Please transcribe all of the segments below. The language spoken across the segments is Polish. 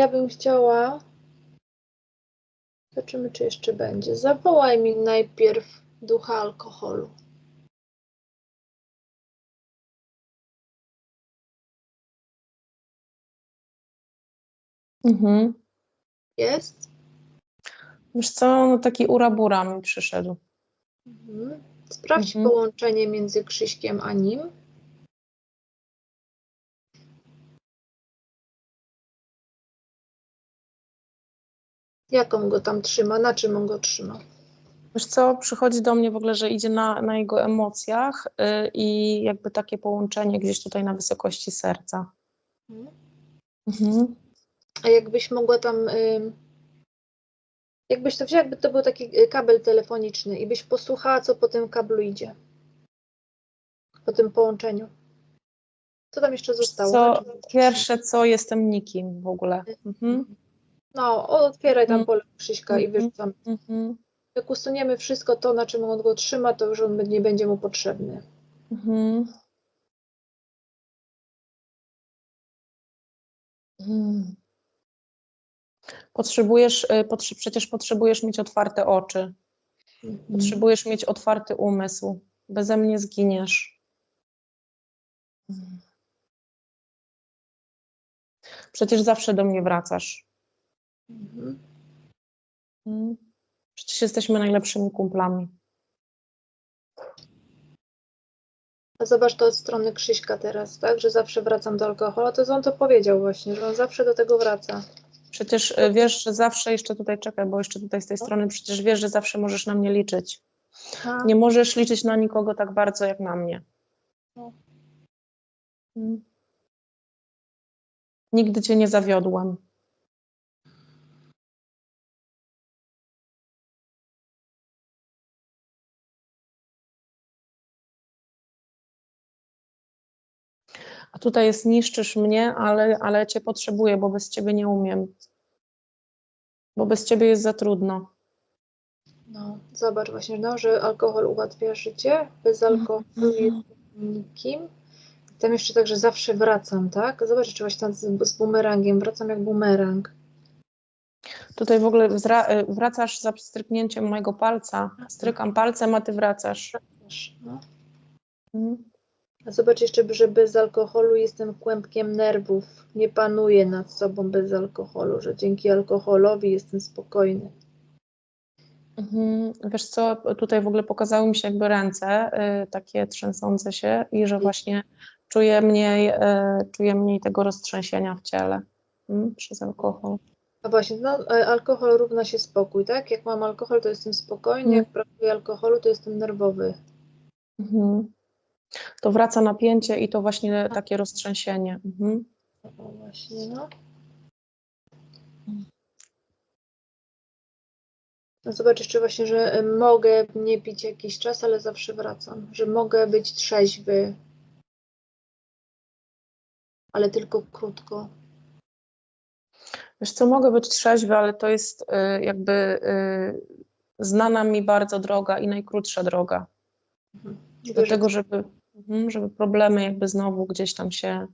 ja bym chciała. Zobaczymy, czy jeszcze będzie. Zawołaj mi najpierw ducha alkoholu. Mhm. Jest? Wiesz co, no taki urabura mi przyszedł. Mhm. Sprawdź Mhm. połączenie między Krzyśkiem a nim. Jak on go tam trzyma? Na czym on go trzyma? Wiesz co, przychodzi do mnie w ogóle, że idzie na, na jego emocjach y, i jakby takie połączenie gdzieś tutaj na wysokości serca. Mhm. Mhm. A jakbyś mogła tam. ym, Jakbyś to wzięła, jakby to był taki y, kabel telefoniczny i byś posłuchała, co po tym kablu idzie. Po tym połączeniu. Co tam jeszcze zostało? Co, pierwsze co, jestem nikim w ogóle. Mhm. No, otwieraj tam Mhm. pole Krzyśka i wyrzucam. Mhm. Jak usuniemy wszystko to, na czym on go trzyma, to już on nie będzie mu potrzebny. Mhm. Mhm. Potrzebujesz, y, potrze- przecież potrzebujesz mieć otwarte oczy, Mhm. potrzebujesz mieć otwarty umysł. Beze mnie zginiesz. Mhm. Przecież zawsze do mnie wracasz. Mhm. Mhm. Przecież jesteśmy najlepszymi kumplami. A zobacz to od strony Krzyśka teraz, tak? Że zawsze wracam do alkoholu. To on to powiedział właśnie, że on zawsze do tego wraca. Przecież y, wiesz, że zawsze, jeszcze tutaj czekaj, bo jeszcze tutaj z tej strony, przecież wiesz, że zawsze możesz na mnie liczyć. Nie możesz liczyć na nikogo tak bardzo jak na mnie. No. Mm. Nigdy cię nie zawiodłam. A tutaj jest niszczysz mnie, ale, ale cię potrzebuję, bo bez ciebie nie umiem. Bo bez ciebie jest za trudno. No, zobacz właśnie, no, że alkohol ułatwia życie, bez alkoholu jest nikim. Tam jeszcze tak, że zawsze wracam, tak? Zobacz, jeszcze właśnie tam z, z bumerangiem, wracam jak bumerang. Tutaj w ogóle y, wracasz za stryknięciem mojego palca. Strykam palcem, a ty wracasz. No. Mm. A zobacz jeszcze, że bez alkoholu jestem kłębkiem nerwów. Nie panuję nad sobą bez alkoholu, że dzięki alkoholowi jestem spokojny. Mhm. Wiesz co, tutaj w ogóle pokazały mi się jakby ręce, y, takie trzęsące się i że właśnie czuję mniej, y, czuję mniej tego roztrzęsienia w ciele mm, przez alkohol. A właśnie, no, e, alkohol równa się spokój, tak? Jak mam alkohol, to jestem spokojny, Mm. jak brakuje alkoholu, to jestem nerwowy. Mhm. To wraca napięcie i to właśnie takie roztrzęsienie. Mhm. Właśnie, no. No Zobacz jeszcze właśnie, że e, mogę nie pić jakiś czas, ale zawsze wracam. Że mogę być trzeźwy, ale tylko krótko. Wiesz co, mogę być trzeźwy, ale to jest y, jakby y, znana mi bardzo droga i najkrótsza droga. Mhm. Do tego, żeby, mhm, żeby problemy jakby znowu gdzieś tam się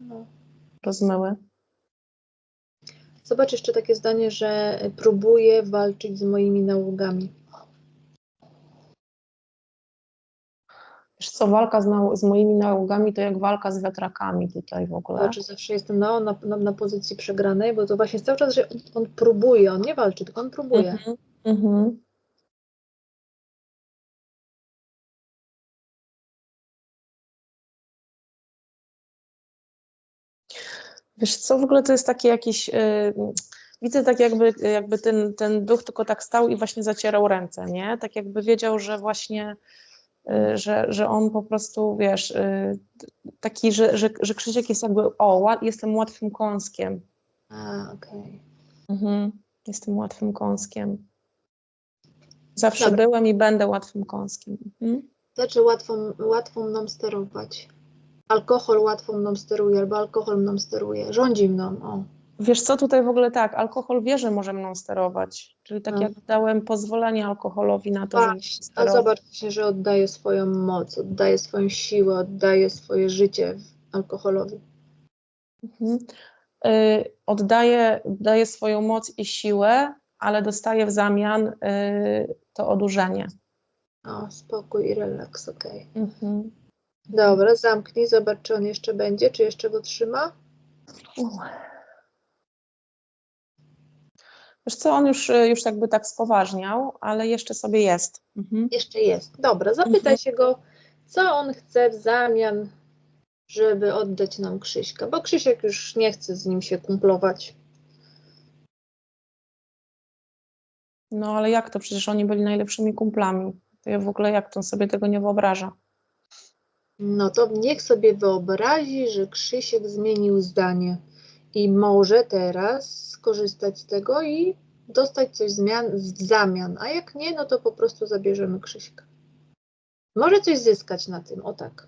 No. rozmyły. Zobacz jeszcze takie zdanie, że próbuję walczyć z moimi nałogami. Wiesz co, walka z, nał- z moimi nałogami to jak walka z wiatrakami tutaj w ogóle. Znaczy zawsze jestem na, na, na, pozycji przegranej, bo to właśnie cały czas, że on, on próbuje, on nie walczy, tylko on próbuje. Mhm, mhm. Wiesz co, w ogóle to jest takie jakieś, y, widzę tak jakby, jakby ten, ten duch tylko tak stał i właśnie zacierał ręce, nie? Tak jakby wiedział, że właśnie, y, że, że on po prostu, wiesz, y, taki, że, że, że Krzysiek jest jakby, o, jestem łatwym kąskiem. A, okej. Mhm. Jestem łatwym kąskiem. Zawsze Dobra. byłem i będę łatwym kąskiem. Mhm. Znaczy łatwo, łatwo mną sterować. Alkohol łatwo mną steruje, albo alkohol mną steruje. Rządzi mną, o. Wiesz co, tutaj w ogóle tak, alkohol wie, że może mną sterować. Czyli tak No. jak dałem pozwolenie alkoholowi na to, żeby Właśnie, a sterował. zobacz się, że oddaje swoją moc, oddaje swoją siłę, oddaje swoje życie alkoholowi. Mhm. y, oddaje, daje swoją moc i siłę, ale dostaje w zamian y, to odurzenie. O, spokój i relaks, okej. Mhm. Dobra, zamknij, zobacz, czy on jeszcze będzie, czy jeszcze go trzyma. Wiesz co, on już, y, już jakby tak spoważniał, ale jeszcze sobie jest. Mhm. Jeszcze jest. Dobra, zapytaj Mhm. się go, co on chce w zamian, żeby oddać nam Krzyśka, bo Krzysiek już nie chce z nim się kumplować. No ale jak to? Przecież oni byli najlepszymi kumplami. To ja w ogóle jak to on sobie tego nie wyobraża? No to niech sobie wyobrazi, że Krzysiek zmienił zdanie i może teraz skorzystać z tego i dostać coś zmian, w zamian, a jak nie, no to po prostu zabierzemy Krzyśka. Może coś zyskać na tym, o tak.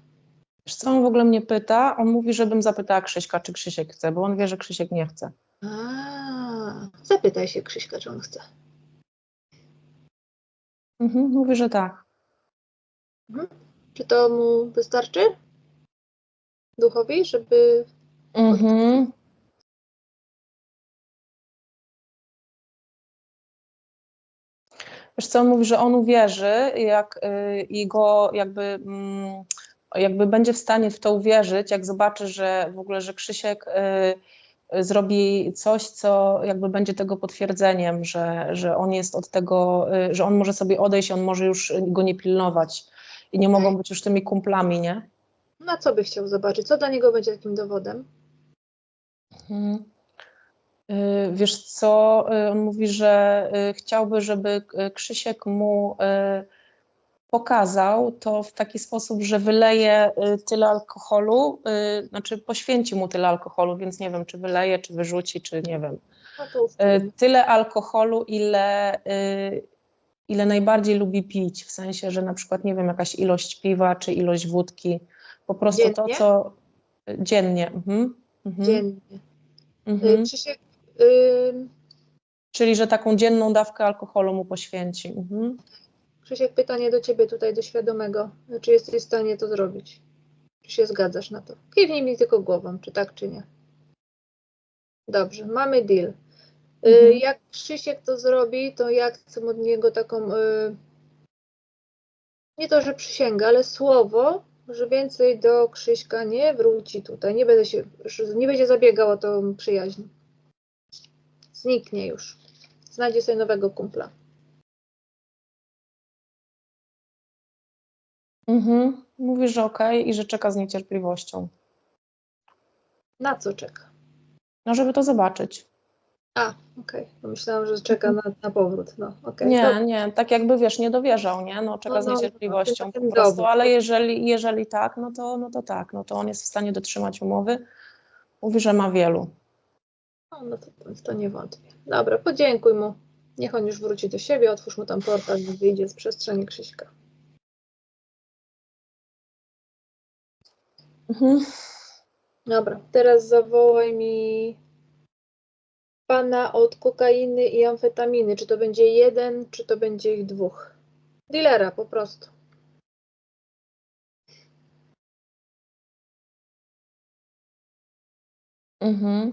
Wiesz co, on w ogóle mnie pyta, on mówi, żebym zapytała Krzyśka, czy Krzysiek chce, bo on wie, że Krzysiek nie chce. A, zapytaj się Krzyśka, czy on chce. Mhm, mówi, że tak. Czy to mu wystarczy? Duchowi, żeby. Mhm. Wiesz co, mówi, że on uwierzy jak, y, i go jakby, mm, jakby będzie w stanie w to uwierzyć, jak zobaczy, że w ogóle, że Krzysiek y, y, zrobi coś, co jakby będzie tego potwierdzeniem, że, że on jest od tego, że on może sobie odejść, on może już go nie pilnować i nie mogą być już tymi kumplami, nie? Na co by chciał zobaczyć? Co dla niego będzie takim dowodem? Mhm. Y, Wiesz co, y, on mówi, że y, chciałby, żeby Krzysiek mu pokazał to w taki sposób, że wyleje tyle alkoholu, znaczy poświęci mu tyle alkoholu, więc nie wiem, czy wyleje, czy wyrzuci, czy nie wiem. No Tyle alkoholu, ile, ile najbardziej lubi pić, w sensie, że na przykład, nie wiem, jakaś ilość piwa, czy ilość wódki, po prostu to, Dziennie? co dziennie. Mhm. Mhm. dziennie. Mhm. Krzysiek, y, Czyli, że taką dzienną dawkę alkoholu mu poświęci. Mhm. Krzysiek, pytanie do ciebie tutaj, do świadomego. Czy jesteś w stanie to zrobić? Czy się zgadzasz na to? Kiwnij mi tylko głową, czy tak, czy nie. Dobrze, mamy deal. Y, Mhm. Jak Krzysiek to zrobi, to ja chcę od niego taką, y, nie to, że przysięgę, ale słowo, że więcej do Krzyśka nie wróci tutaj. Nie, będę się, nie będzie zabiegał o tą przyjaźń. Zniknie już. Znajdzie sobie nowego kumpla. Mhm. Mówi, że okej i że czeka z niecierpliwością. Na co czeka? No, żeby to zobaczyć. A, okej. Myślałam, że czeka na, na powrót. No, okej. Nie, nie, tak jakby wiesz, nie dowierzał, nie? No, czeka No, z no, no, niecierpliwością ten- po prostu, dowód. ale jeżeli, jeżeli tak, no to, no to tak, no to on jest w stanie dotrzymać umowy. Mówi, że ma wielu. No, no to, to nie wątpię. Dobra, podziękuj mu. Niech on już wróci do siebie, otwórz mu tam portal i wyjdzie z przestrzeni Krzyśka. Mhm. Dobra, teraz zawołaj mi pana od kokainy i amfetaminy. Czy to będzie jeden, czy to będzie ich dwóch? Dealera po prostu. Mhm.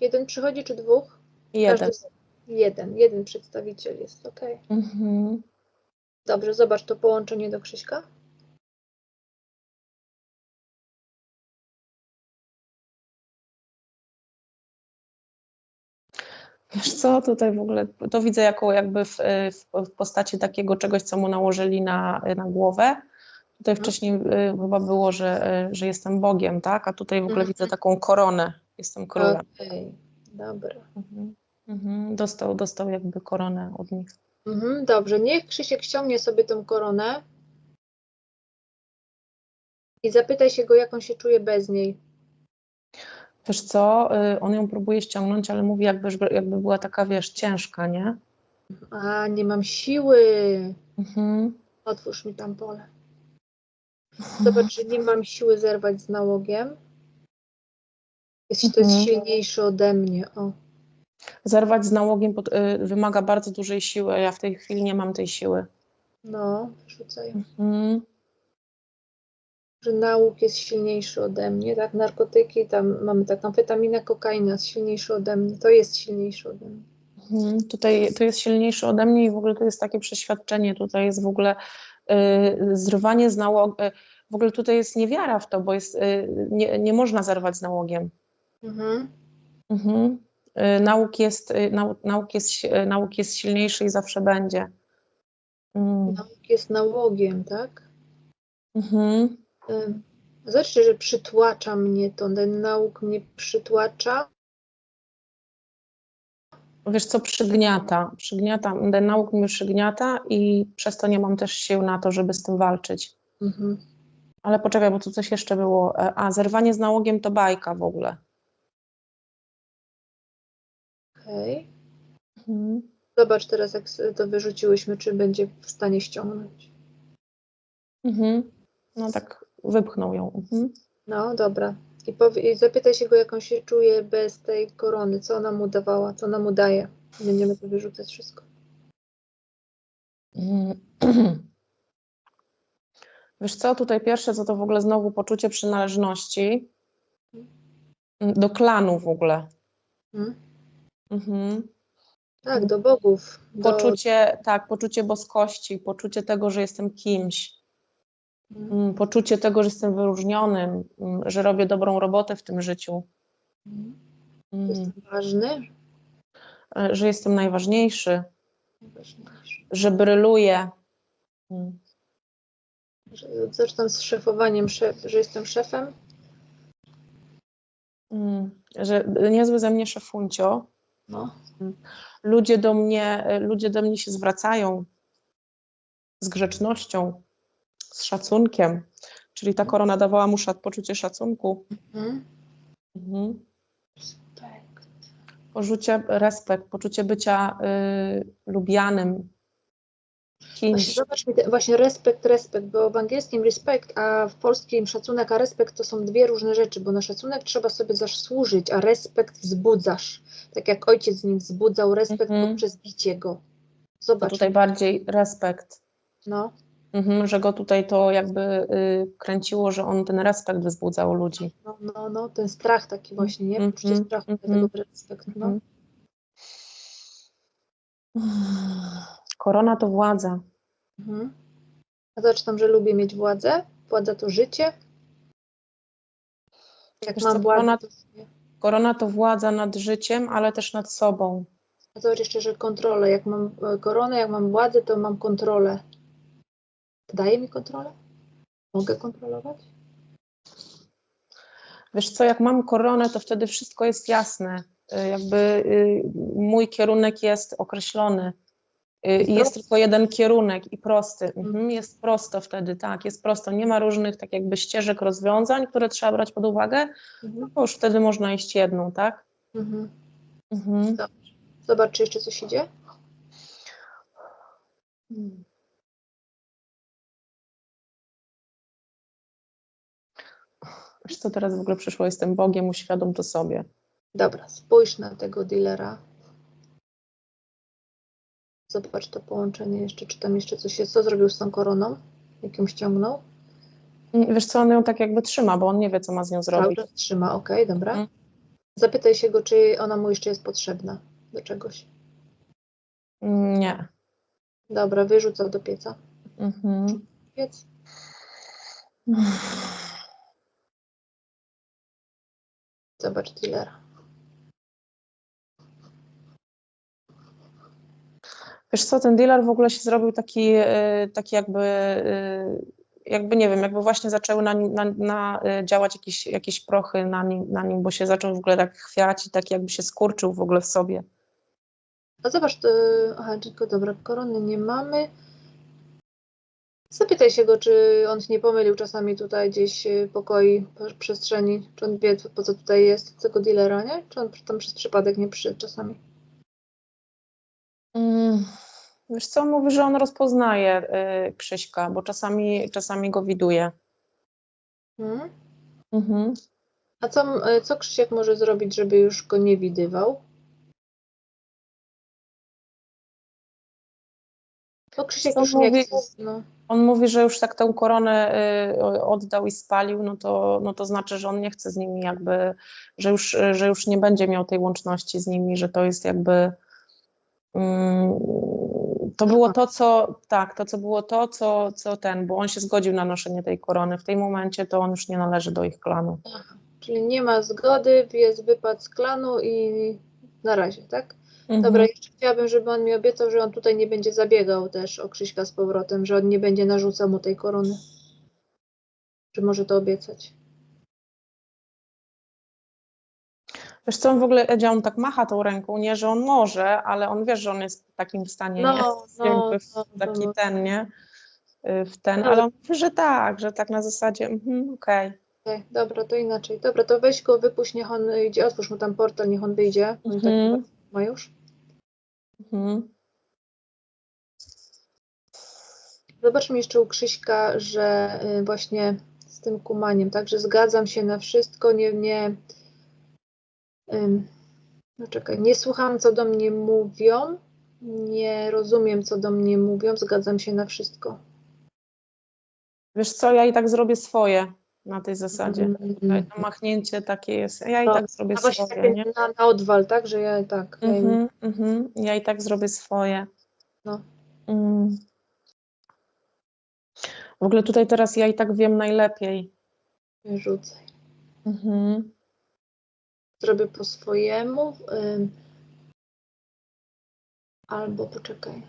Jeden przychodzi, czy dwóch? Jeden. Każdy- Jeden, jeden przedstawiciel jest, ok. Mhm. Dobrze, zobacz to połączenie do Krzyśka. Wiesz co, tutaj w ogóle to widzę jako jakby w, w, postaci takiego czegoś, co mu nałożyli na, na głowę. Tutaj Mhm. wcześniej y, chyba było, że, y, że jestem Bogiem, tak? A tutaj w ogóle Mhm. widzę taką koronę. Jestem królem. Okej, dobra. Mhm. Mhm. Dostał, dostał jakby koronę od nich. Mhm, dobrze, niech Krzysiek ściągnie sobie tą koronę i zapytaj się go, jak on się czuje bez niej. Wiesz co, y, on ją próbuje ściągnąć, ale mówi jakby, jakby była taka, wiesz, ciężka, nie? A, nie mam siły. Mhm. Otwórz mi tam pole. Zobacz, że nie mam siły zerwać z nałogiem. Jeśli to jest Mhm. silniejszy ode mnie. O, Zerwać z nałogiem pod, y, wymaga bardzo dużej siły, a ja w tej chwili nie mam tej siły. no, rzucaj. Mhm. Że nauk jest silniejszy ode mnie, tak? Narkotyki, tam mamy tak, amfetamina, kokaina jest silniejszy ode mnie, to jest silniejszy ode mnie. Mhm, Tutaj to jest silniejszy ode mnie i w ogóle to jest takie przeświadczenie, tutaj jest w ogóle y, zrywanie z nałogiem, w ogóle tutaj jest niewiara w to, bo jest, y, nie, nie można zerwać z nałogiem. Mhm. Mhm. Y, Nauk jest, y, nau, nauk, jest, y, nauk jest silniejszy i zawsze będzie. Mm. Nauk jest nałogiem, tak? Mhm. Ym, Zobaczcie, że przytłacza mnie to, ten nauk mnie przytłacza. Wiesz co, przygniata, przygniata, ten nauk mnie przygniata i przez to nie mam też sił na to, żeby z tym walczyć. Mhm. Ale poczekaj, bo tu coś jeszcze było. E, A, zerwanie z nałogiem to bajka w ogóle. Okej. Mhm. Zobacz teraz, jak to wyrzuciłyśmy, czy będzie w stanie ściągnąć. Mhm. No tak, wypchnął ją. Mhm. No, dobra. I, powie, I zapytaj się go, jak on się czuje bez tej korony, co ona mu dawała, co ona mu daje. Będziemy to wyrzucać wszystko. Mm. Wiesz co, tutaj pierwsze co to w ogóle znowu poczucie przynależności do klanu w ogóle. Hmm? Mhm. Tak, do bogów. Do, Poczucie, tak, poczucie boskości, poczucie tego, że jestem kimś, poczucie tego, że jestem wyróżnionym, mm, że robię dobrą robotę w tym życiu, mm, Jestem ważny. e, że jestem najważniejszy, Najważniejszy. że bryluję. Mm. Że- Zresztą z szefowaniem, szef, że jestem szefem. Mm. Że niezły ze mnie szefuncio. No. Ludzie do mnie, e, ludzie do mnie się zwracają z grzecznością, z szacunkiem. Czyli ta korona dawała mu szac- poczucie szacunku. Mhm. Mhm. Tak. Poczucie respekt, poczucie bycia y, lubianym Właśnie kimś. zobacz mi, te- właśnie respekt, respekt, bo w angielskim respekt, a w polskim szacunek, a respekt to są dwie różne rzeczy, bo na szacunek trzeba sobie zasłużyć, a respekt wzbudzasz. Tak jak ojciec z nim wzbudzał respekt Mhm. poprzez bicie go. To Zobacz, tutaj bardziej respekt. no, Mhm, że go tutaj to jakby y, kręciło, że on ten respekt wzbudzał ludzi. no, no, no, ten strach taki właśnie, nie? Mhm, Poczucie strachu, mhm. tego respekt, no. Mhm. Korona to władza. Mhm. Tam, że lubię mieć władzę. Władza to życie. Jak Wiesz mam co, władzę, korona- to Korona to władza nad życiem, ale też nad sobą. A zobacz jeszcze, że kontrolę. Jak mam e, koronę, jak mam władzę, to mam kontrolę. Daje mi kontrolę? Mogę kontrolować? Wiesz co, jak mam koronę, to wtedy wszystko jest jasne. Y, Jakby y, mój kierunek jest określony. Y, I jest tylko jeden kierunek i prosty. Mhm, jest prosto wtedy, tak, jest prosto. Nie ma różnych tak jakby ścieżek rozwiązań, które trzeba brać pod uwagę, Mhm. bo już wtedy można iść jedną, tak? Mhm. Mhm. Zobacz, czy jeszcze coś idzie. Wiesz co, teraz w ogóle przyszło, jestem Bogiem, uświadom to sobie. Dobra, spójrz na tego dealera. Zobacz to połączenie jeszcze, czy tam jeszcze coś jest. Co zrobił z tą koroną? Jak ją ściągnął? Mm, Wiesz co, on ją tak jakby trzyma, bo on nie wie, co ma z nią zrobić. trzyma, okej, dobra. Mhm. Zapytaj się go, czy ona mu jeszcze jest potrzebna do czegoś. Mm, Nie. Dobra, wyrzucał do pieca. Mhm. Piec. Zobacz dealera. Wiesz co, ten dealer w ogóle się zrobił taki, e, taki jakby, e, jakby nie wiem, jakby właśnie zaczęły na, na, na e, działać jakieś, jakieś prochy na nim, na nim, bo się zaczął w ogóle tak chwiać i tak jakby się skurczył w ogóle w sobie. A zobacz, to, aha, tylko dobra, korony nie mamy. Zapytaj się go, czy on nie pomylił czasami tutaj gdzieś y, pokoi, przestrzeni, czy on wie, po co tutaj jest, tego dealera, nie? Czy on tam przez przypadek nie przyszedł czasami. Mm, Wiesz co, mówi, że on rozpoznaje e, Krzyśka, bo czasami, czasami go widuje. Hmm? Mhm. A co, y, co Krzysiek może zrobić, żeby już go nie widywał? Bo Krzysiek Co już nie mówi- chce. No. On mówi, że już tak tę koronę y, oddał i spalił, no to, no to znaczy, że on nie chce z nimi jakby, że już, że już nie będzie miał tej łączności z nimi, że to jest jakby mm, to było to, co tak, to co było to, co, co ten, bo on się zgodził na noszenie tej korony. W tym momencie to on już nie należy do ich klanu. Czyli nie ma zgody, jest wypad z klanu i na razie, tak? Mhm. Dobra, jeszcze chciałabym, żeby on mi obiecał, że on tutaj nie będzie zabiegał też o Krzyśka z powrotem, że on nie będzie narzucał mu tej korony. Czy może to obiecać? Wiesz co, on w ogóle, Edzia, on tak macha tą ręką, nie, że on może, ale on wie, że on jest w takim stanie, nie? No, no, jakby w no, taki no. ten, nie? Y, W ten, No. ale on mówi, że tak, że tak na zasadzie, mhm, okej. Okej, dobra, to inaczej. Dobra, to weź go, wypuść, niech on idzie, otwórz mu tam portal, niech on wyjdzie. On tak Mhm. ma już. Mhm. Zobaczmy jeszcze u Krzyśka, że y, właśnie z tym kumaniem, także zgadzam się na wszystko, nie, nie, no czekaj, nie słucham, co do mnie mówią, nie rozumiem, co do mnie mówią, zgadzam się na wszystko. Wiesz co, ja i tak zrobię swoje na tej zasadzie. Mm, To machnięcie takie jest, ja i No, tak zrobię swoje, takie nie? na, na odwal, tak, że ja tak, Mhm, mhm. Ja i tak zrobię swoje. No. Mm. W ogóle tutaj teraz ja i tak wiem najlepiej. nie rzucaj. Mhm. Zrobię po swojemu, ym, albo poczekaj.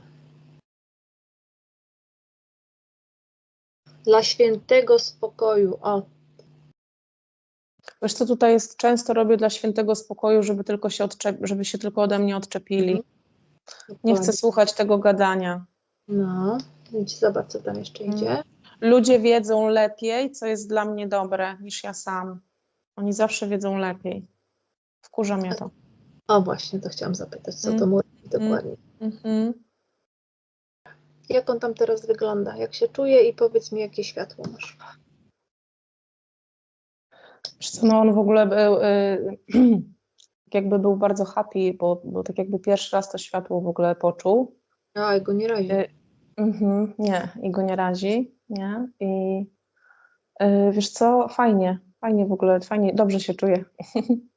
Dla świętego spokoju, o, Wiesz co, tutaj jest, często robię dla świętego spokoju, żeby tylko się odczep- żeby się tylko ode mnie odczepili. Mhm. Nie chcę słuchać tego gadania. No, idź, zobacz, co tam jeszcze idzie. Ludzie wiedzą lepiej, co jest dla mnie dobre, niż ja sam. Oni zawsze wiedzą lepiej. Wkurza mnie to. O, właśnie, to chciałam zapytać, co to mówi dokładnie. Mhm. Jak on tam teraz wygląda? Jak się czuje i powiedz mi, jakie światło masz. Wiesz co, no on w ogóle był, y, jakby był bardzo happy, bo, bo tak jakby pierwszy raz to światło w ogóle poczuł. A, go nie razi. Y, Mhm, nie, i go nie razi, nie? I y, wiesz co, fajnie, fajnie w ogóle, fajnie, dobrze się czuję.